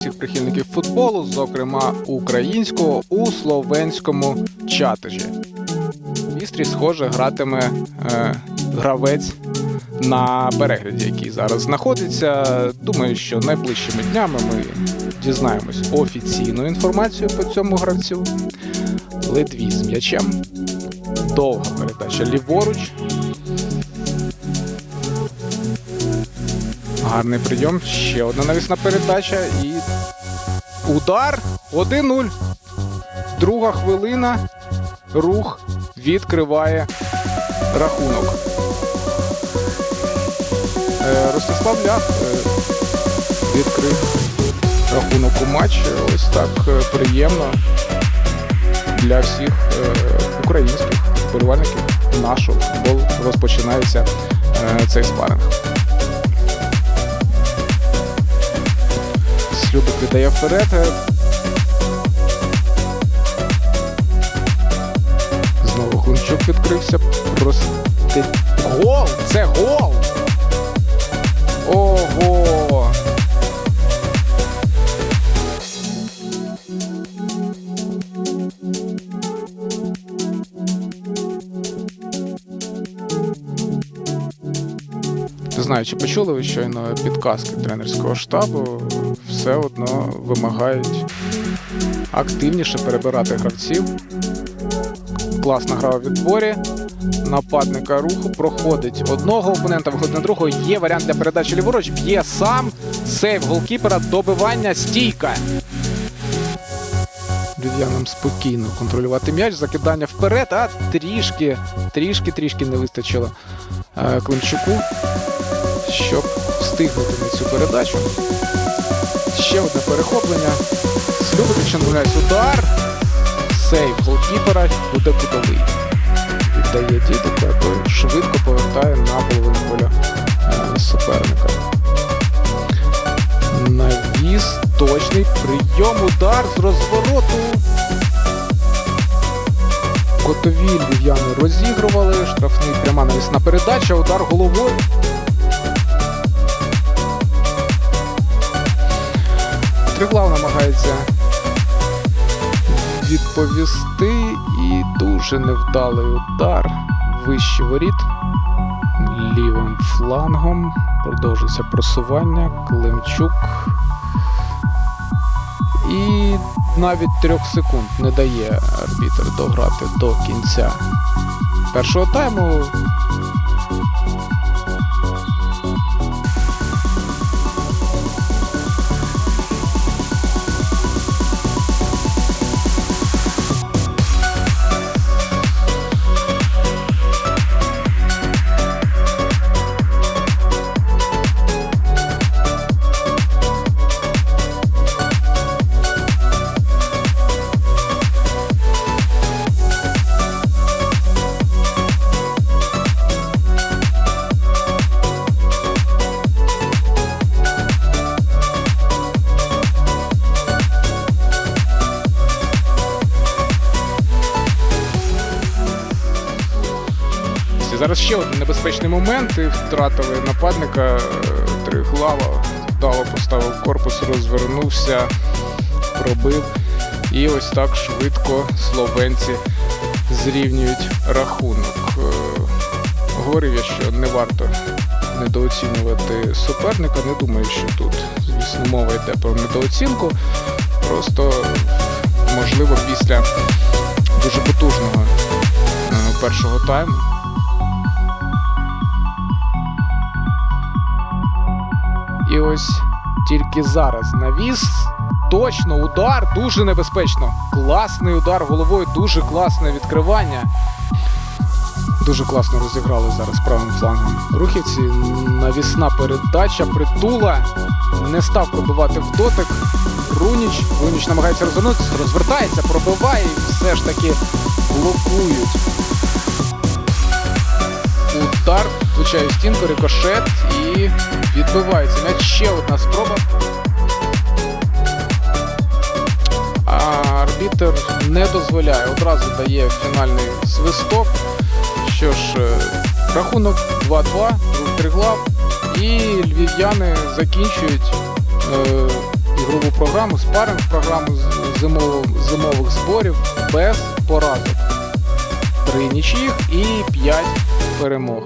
всіх прихильників футболу, зокрема українського, у словенському чатежі. В Істрі, схоже, гратиме е, гравець на перегляді, який зараз знаходиться. Думаю, що найближчими днями ми дізнаємось офіційну інформацію по цьому гравцю. Ледві з м'ячем. Довга передача ліворуч. Гарний прийом. Ще одна навісна передача. І удар 1-0. Друга хвилина. Рух відкриває рахунок. Е, Ростислав Лях е, відкрив рахунок у матчі. Ось так е, приємно для всіх українських вболівальників нашого футболу розпочинається цей спаринг. Слюбик віддає вперед. Знову Хунчук відкрився. Просто гол! Це гол! Ого! Не знаю, чи почули ви щойно підказки тренерського штабу, все одно вимагають активніше перебирати гравців. Класна гра у відборі. Нападника руху проходить одного опонента, виходить на другого. Є варіант для передачі ліворуч. Б'є сам. Сейв голкіпера, добивання, стійка. Львів'янам спокійно контролювати м'яч, закидання вперед, а трішки, трішки, трішки не вистачило е, Климчуку, щоб встигнути на цю передачу. Ще одне перехоплення. Слюбович помиляється удар. Сейв голкіпера буде кутовий. Віддає дідика, а той швидко повертає на половину поля е, суперника. Навіс, точний прийом, удар з розвороту. Котові львів'яни розігрували. Штрафний пряма навісна передача, удар головою. Триглав намагається відповісти і дуже невдалий удар. Вищий воріт. Лівим флангом. Продовжується просування. Климчук. І навіть трьох секунд не дає арбітр дограти до кінця першого тайму. Зараз ще один небезпечний момент. І втратили нападника е, Триглава. Вдало поставив корпус, розвернувся, пробив. І ось так швидко словенці зрівнюють рахунок. Е, Говорив я, що не варто недооцінювати суперника. Не думаю, що тут, звісно, мова йде про недооцінку. Просто, можливо, після дуже потужного е, першого тайму. Ось тільки зараз навіс. Точно удар, дуже небезпечно. Класний удар головою, дуже класне відкривання. Дуже класно розіграли зараз правим флангом рухівці. Навісна передача, притула. Не став пробивати в дотик. Руніч. Руніч намагається розвернутися, розвертається, пробиває і все ж таки блокують. Удар, влучає в стінку, рикошет і відбивається. М'яч ще одна спроба. А арбітер не дозволяє. Одразу дає фінальний свисток. Що ж, е, рахунок 2-2, рух триглав. І львів'яни закінчують е, ігрову програму, спаринг програму з- зимових, зимових зборів без поразок. Три нічиїх і п'ять перемог.